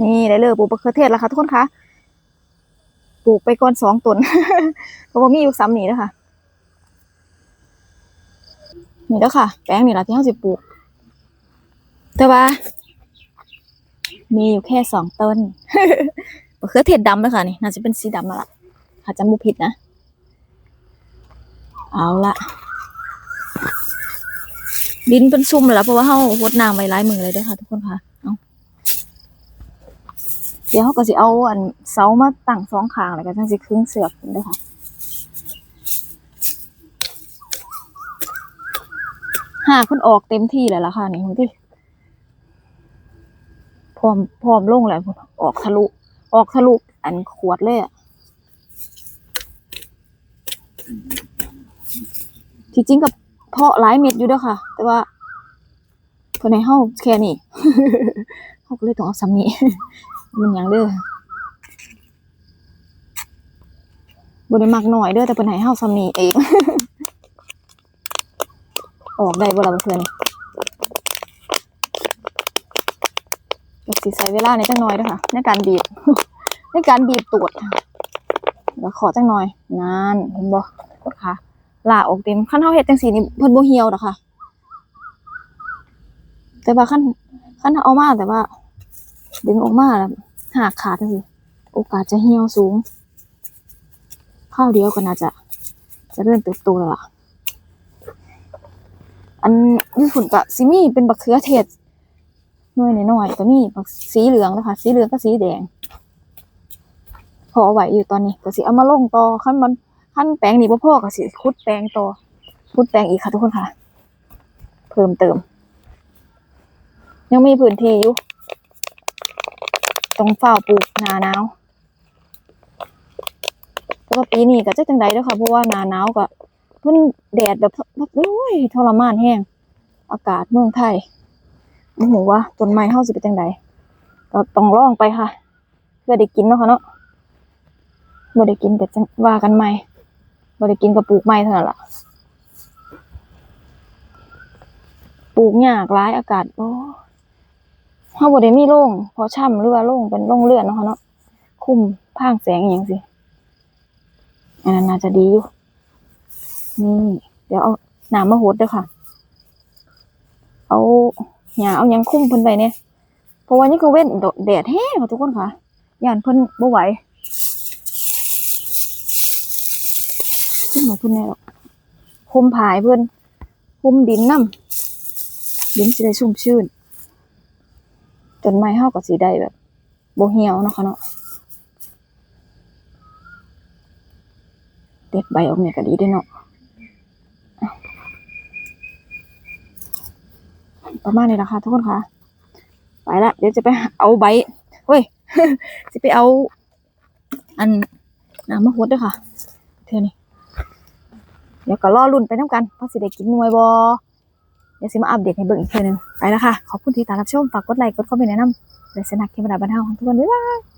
นี่ได้เลยปลูกมะเขือเทศแล้วค่ะทุกคนคะปลูกไปก่อนสองต้นเพราะว่ามีอยู่ซ้ำนี่แล้วค่ะนี่แล้วค่ะ แป้งนี่ละที่เขาสิปลูก แต่ว่า มีอยู่แค่สองต้นมะเขือเทศดำเลยค่ะนี่น่าจะเป็นสีดำแล้วล่ะถ้าจำบุผิดนะ เอาละดินเป็นซุ่มแล้วเพราะว่าเขาหดน้ำไว้หลายมือเลยเด้อค่ะ ทุกคนค่ะ เอา เดี๋ยวเขาก็สิเอาอันเสามาตั้งสองข้างแล้วก็จังสิครึ่งเสือกเด้อค่ะหาคนออกเต็มที่แล้วล่ะค่ะนี่คุณที่พร้อมพร้อมลงแล้วออกทะลุ ออกทะลุอันขวดเลยอะที่จริงกับเพาะหลายเม็ดอยู่เด้วยค่ะ แต่ว่าเพิ่นห้เฮาแค่นี้เฮาก็เลยต้องเอาซ้ำนี้ มันหยังเด้อบ่ได้มักน้อยเด้อแต่เพิ่นให้เฮาซ้ำนี้เอง ออกได้บ่ล่ะเพื่อนก็สิใช้เวลาในจังน้อยเด้อค่ะ ในการบีบ ในการบีบตูดค่ะเดี๋ยวขอจังหน่อยนานเห็นบ่ค่ะลาออกเต็มขั้นเฮาเฮ็ดจังซี่นี่เพิ่นบ่เหี่ยวดอกค่ะ แต่ว่าขั้นขั้นเอามาแต่ว่า ดึงออกมาแล้วหากขาดจังซี่โอกาสจะเหี่ยวสูงข้าวเดียวก็น่าจะจะเริ่มเติบโตแล้วล่ะ อันญี่ปุ่นก็สิมี่เป็นบักเขือเทศน่วยน้อยก็มีบักสีเหลืองนะคะสีเหลืองกับสีแดง พอเอาไว้อยู่ตอนนี้ก็สิเอามาลงต่อขั้นมันขั้นแปลงนี่บ่พอก็สิขุดแปลงต่อขุดแปลงอีกค่ะทุกคนค่ะ เพิ่มเติม ยังมีพื้นที่อยู่ ต้องเฝ้าปลูกนาหนาวแต่ว่าปีนี้ก็จะจังไดเด้อค่ะเพราะว่านาหนาวก็มันแดดแบบแบบโอ้ยทรมานแห้งอากาศเมืองไทยโอ้โหว่าต้นไม้เฮาสิเป็นจังไดก็ต้องลองไปค่ะ เพื่อได้กินเนาะค่ะเนาะบ่ได้กินก็จังว่ากันใหม่บ่ได้กินก็ปลูกใหม่เท่านั้นล่ะปลูกยากหลายอากาศโอ้ เฮาบ่ได้มีโรงเพอช่ำหรือว่าโรงเป็นโรงเรือนเนาะค่ะเนาะคุ้มพางแสงอย่างสิอันนั้นน่าจะดีอยู่นี่เดี๋ยวเอาหน้ำมาหดเด้อค่ะ เอาหญ้าเอายังคุ้มเพิ่นไว้เนี่ยเพราะว่านี่ก็เว้นแดดแห้งค่ะทุกคนค่ะย่านเพิ่นบ่ไหวขึ้นมาเพื่อนแน่หรอกคุมผายเพื่อนคุมดินน้ำดินสิได้ชุ่มชื่น ต้นไม้เฮาก็สิได้แบบบ่เหี่ยวเนาะค่ะเนาะเด็ดใบออกเนี่ยก็ดีเด้เนาะประมาณนี้ละค่ะทุกคนค่ะ ไปละเดี๋ยวจะไปเอาใบเฮ้ยจะไปเอา อันน้ำมะฮดด้วยค่ะ เธอนี่เดี๋ยวก็รอรุ่นไปน้ำกันว่าสิได้กินหน่วยบอ เดี๋ยวสิมาอัปเดตให้เบิ่งอีกทีนึงไปแล้วค่ะ ขอบคุณที่ติดตามรับชม ฝากกดไลค์ กดคอมเมนต์แนะนำเลยสนักเกมระดับบันเทาของทุกคนบ๊ายบาย